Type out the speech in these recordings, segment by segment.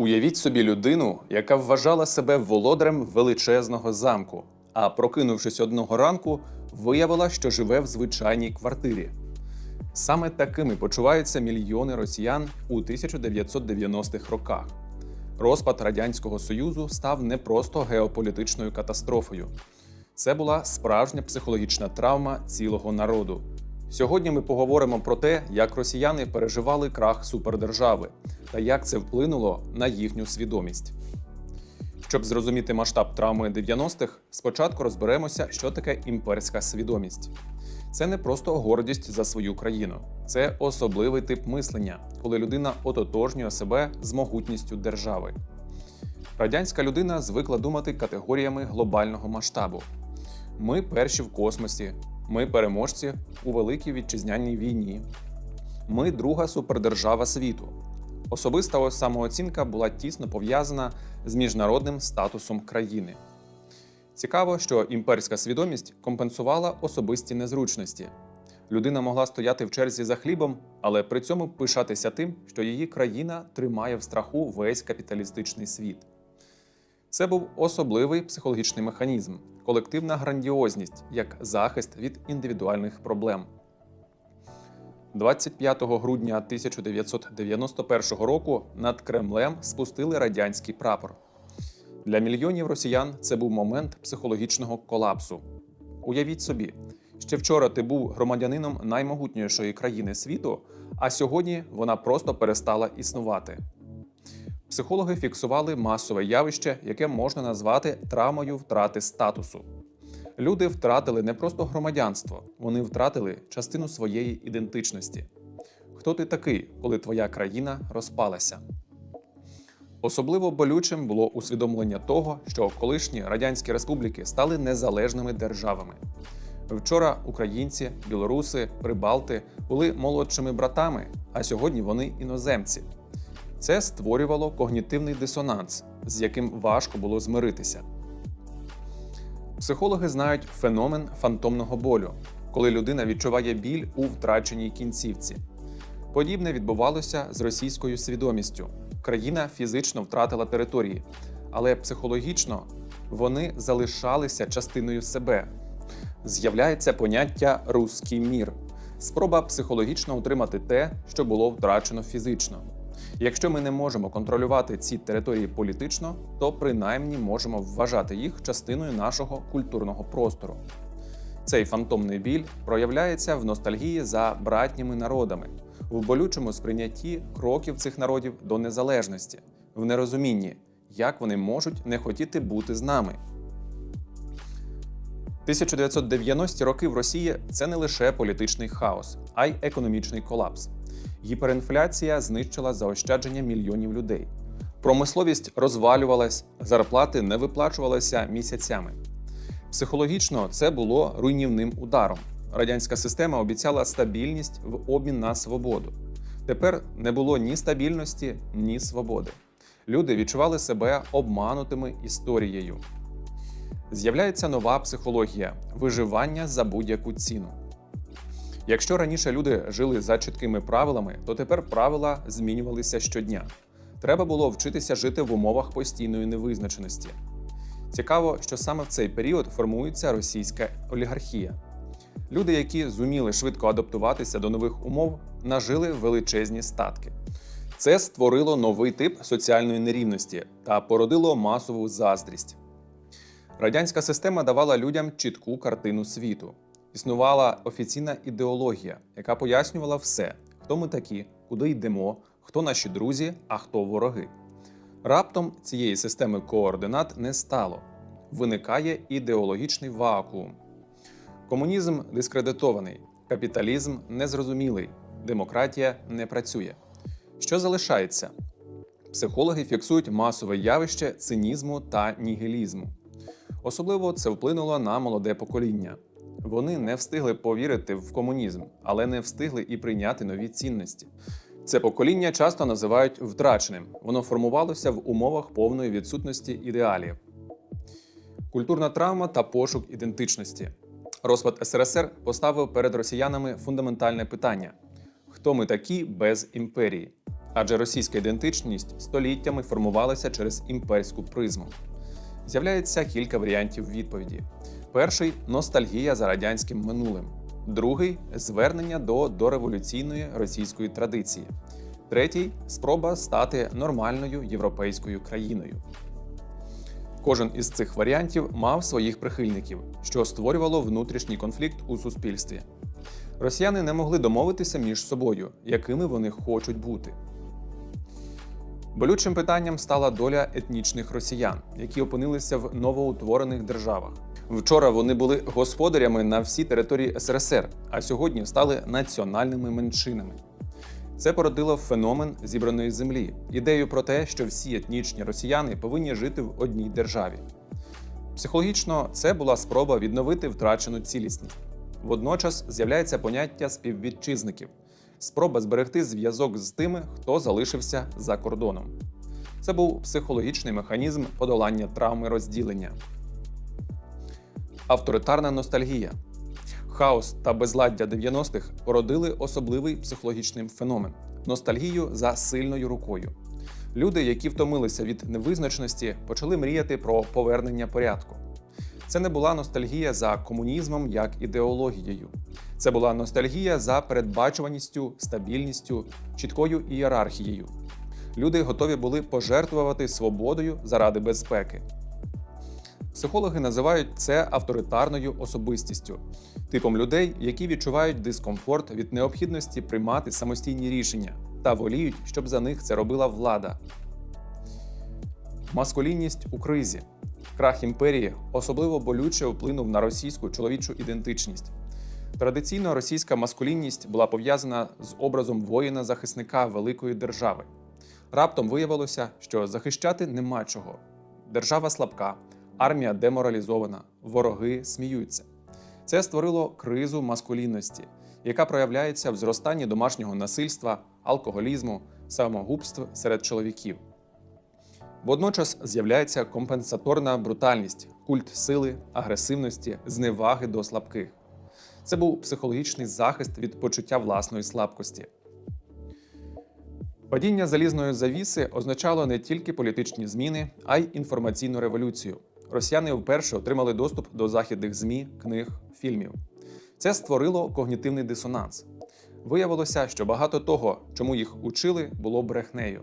Уявіть собі людину, яка вважала себе володарем величезного замку, а прокинувшись одного ранку, виявила, що живе в звичайній квартирі. Саме такими почуваються мільйони росіян у 1990-х роках. Розпад Радянського Союзу став не просто геополітичною катастрофою. Це була справжня психологічна травма цілого народу. Сьогодні ми поговоримо про те, як росіяни переживали крах супердержави та як це вплинуло на їхню свідомість. Щоб зрозуміти масштаб травми 90-х, спочатку розберемося, що таке імперська свідомість. Це не просто гордість за свою країну, це особливий тип мислення, коли людина ототожнює себе з могутністю держави. Радянська людина звикла думати категоріями глобального масштабу. Ми перші в космосі, ми переможці у великій вітчизняній війні. Ми друга супердержава світу. Особиста самооцінка була тісно пов'язана з міжнародним статусом країни. Цікаво, що імперська свідомість компенсувала особисті незручності. Людина могла стояти в черзі за хлібом, але при цьому пишатися тим, що її країна тримає в страху весь капіталістичний світ. Це був особливий психологічний механізм, колективна грандіозність як захист від індивідуальних проблем. 25 грудня 1991 року над Кремлем спустили радянський прапор. Для мільйонів росіян це був момент психологічного колапсу. Уявіть собі, ще вчора ти був громадянином наймогутнішої країни світу, а сьогодні вона просто перестала існувати. Психологи фіксували масове явище, яке можна назвати травмою втрати статусу. Люди втратили не просто громадянство, вони втратили частину своєї ідентичності. Хто ти такий, коли твоя країна розпалася? Особливо болючим було усвідомлення того, що колишні радянські республіки стали незалежними державами. Вчора українці, білоруси, прибалти були молодшими братами, а сьогодні вони іноземці. Це створювало когнітивний дисонанс, з яким важко було змиритися. Психологи знають феномен фантомного болю, коли людина відчуває біль у втраченій кінцівці. Подібне відбувалося з російською свідомістю. Країна фізично втратила території, але психологічно вони залишалися частиною себе. З'являється поняття руський мір спроба психологічно утримати те, що було втрачено фізично. Якщо ми не можемо контролювати ці території політично, то принаймні можемо вважати їх частиною нашого культурного простору. Цей фантомний біль проявляється в ностальгії за братніми народами, в болючому сприйнятті кроків цих народів до незалежності, в нерозумінні, як вони можуть не хотіти бути з нами. 1990-ті роки в Росії це не лише політичний хаос, а й економічний колапс. Гіперінфляція знищила заощадження мільйонів людей. Промисловість розвалювалась, зарплати не виплачувалися місяцями. Психологічно це було руйнівним ударом. Радянська система обіцяла стабільність в обмін на свободу. Тепер не було ні стабільності, ні свободи. Люди відчували себе обманутими історією. З'являється нова психологія виживання за будь-яку ціну. Якщо раніше люди жили за чіткими правилами, то тепер правила змінювалися щодня. Треба було вчитися жити в умовах постійної невизначеності. Цікаво, що саме в цей період формується російська олігархія. Люди, які зуміли швидко адаптуватися до нових умов, нажили величезні статки. Це створило новий тип соціальної нерівності та породило масову заздрість. Радянська система давала людям чітку картину світу. Існувала офіційна ідеологія, яка пояснювала все, хто ми такі, куди йдемо, хто наші друзі, а хто вороги. Раптом цієї системи координат не стало. Виникає ідеологічний вакуум. Комунізм дискредитований, капіталізм незрозумілий, демократія не працює. Що залишається? Психологи фіксують масове явище цинізму та нігілізму. Особливо це вплинуло на молоде покоління. Вони не встигли повірити в комунізм, але не встигли і прийняти нові цінності. Це покоління часто називають втраченим. Воно формувалося в умовах повної відсутності ідеалів. Культурна травма та пошук ідентичності. Розпад СРСР поставив перед росіянами фундаментальне питання: хто ми такі без імперії? адже російська ідентичність століттями формувалася через імперську призму. З'являється кілька варіантів відповіді: перший ностальгія за радянським минулим, другий звернення до дореволюційної російської традиції, третій спроба стати нормальною європейською країною. Кожен із цих варіантів мав своїх прихильників, що створювало внутрішній конфлікт у суспільстві. Росіяни не могли домовитися між собою, якими вони хочуть бути. Болючим питанням стала доля етнічних росіян, які опинилися в новоутворених державах. Вчора вони були господарями на всій території СРСР, а сьогодні стали національними меншинами. Це породило феномен зібраної землі, ідею про те, що всі етнічні росіяни повинні жити в одній державі. Психологічно це була спроба відновити втрачену цілісність. Водночас з'являється поняття співвітчизників, спроба зберегти зв'язок з тими, хто залишився за кордоном. Це був психологічний механізм подолання травми розділення. Авторитарна ностальгія. Хаос та безладдя 90-х породили особливий психологічний феномен ностальгію за сильною рукою. Люди, які втомилися від невизначеності, почали мріяти про повернення порядку. Це не була ностальгія за комунізмом як ідеологією. Це була ностальгія за передбачуваністю, стабільністю, чіткою ієрархією. Люди готові були пожертвувати свободою заради безпеки. Психологи називають це авторитарною особистістю, типом людей, які відчувають дискомфорт від необхідності приймати самостійні рішення та воліють, щоб за них це робила влада. Маскулінність у кризі. Крах імперії особливо болюче вплинув на російську чоловічу ідентичність. Традиційно російська маскулінність була пов'язана з образом воїна-захисника великої держави. Раптом виявилося, що захищати нема чого. Держава слабка, армія деморалізована, вороги сміються. Це створило кризу маскулінності, яка проявляється в зростанні домашнього насильства, алкоголізму, самогубств серед чоловіків. Водночас з'являється компенсаторна брутальність, культ сили, агресивності, зневаги до слабких. Це був психологічний захист від почуття власної слабкості. Падіння залізної завіси означало не тільки політичні зміни, а й інформаційну революцію. Росіяни вперше отримали доступ до західних ЗМІ, книг, фільмів. Це створило когнітивний дисонанс. Виявилося, що багато того, чому їх учили, було брехнею.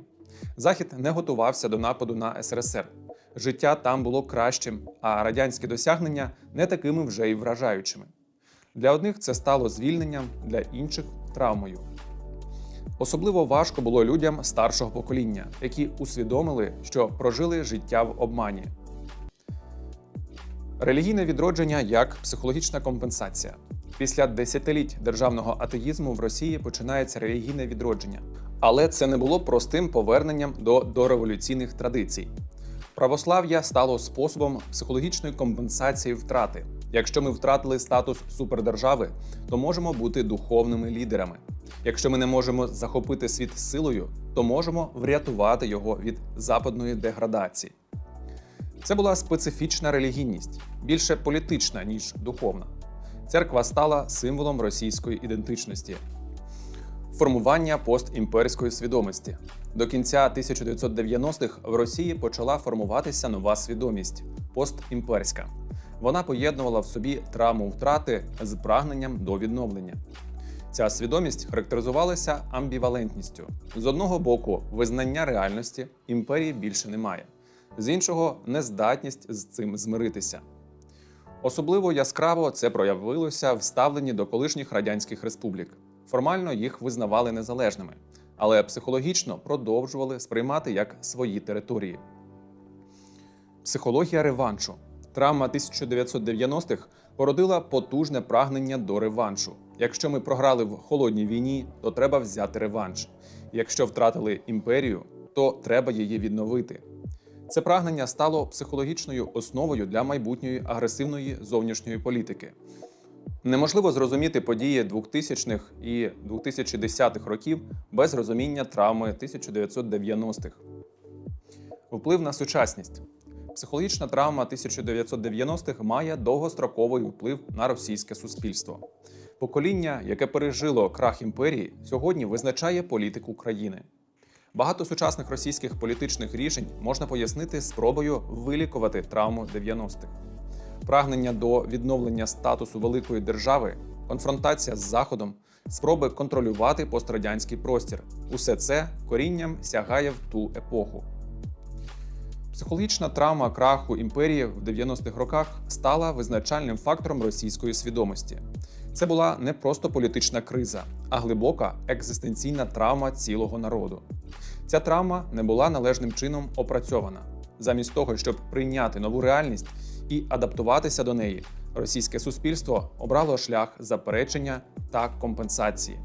Захід не готувався до нападу на СРСР. Життя там було кращим, а радянські досягнення не такими вже й вражаючими. Для одних це стало звільненням, для інших травмою. Особливо важко було людям старшого покоління, які усвідомили, що прожили життя в обмані. Релігійне відродження як психологічна компенсація. Після десятиліть державного атеїзму в Росії починається релігійне відродження, але це не було простим поверненням до дореволюційних традицій. Православ'я стало способом психологічної компенсації втрати. Якщо ми втратили статус супердержави, то можемо бути духовними лідерами. Якщо ми не можемо захопити світ силою, то можемо врятувати його від западної деградації. Це була специфічна релігійність, більше політична, ніж духовна. Церква стала символом російської ідентичності. Формування постімперської свідомості. До кінця 1990-х в Росії почала формуватися нова свідомість постімперська. Вона поєднувала в собі травму втрати з прагненням до відновлення. Ця свідомість характеризувалася амбівалентністю. З одного боку, визнання реальності імперії більше немає, з іншого нездатність з цим змиритися. Особливо яскраво це проявилося в ставленні до колишніх радянських республік. Формально їх визнавали незалежними, але психологічно продовжували сприймати як свої території. Психологія реваншу. Травма 1990-х породила потужне прагнення до реваншу. Якщо ми програли в холодній війні, то треба взяти реванш. Якщо втратили імперію, то треба її відновити. Це прагнення стало психологічною основою для майбутньої агресивної зовнішньої політики. Неможливо зрозуміти події 2000-х і 2010-х років без розуміння травми 1990-х. Вплив на сучасність. Психологічна травма 1990-х має довгостроковий вплив на російське суспільство. Покоління, яке пережило крах імперії, сьогодні визначає політику країни. Багато сучасних російських політичних рішень можна пояснити спробою вилікувати травму 90-х. Прагнення до відновлення статусу великої держави, конфронтація з Заходом, спроби контролювати пострадянський простір усе це корінням сягає в ту епоху. Психологічна травма краху імперії в 90-х роках стала визначальним фактором російської свідомості. Це була не просто політична криза, а глибока екзистенційна травма цілого народу. Ця травма не була належним чином опрацьована. Замість того, щоб прийняти нову реальність і адаптуватися до неї, російське суспільство обрало шлях заперечення та компенсації.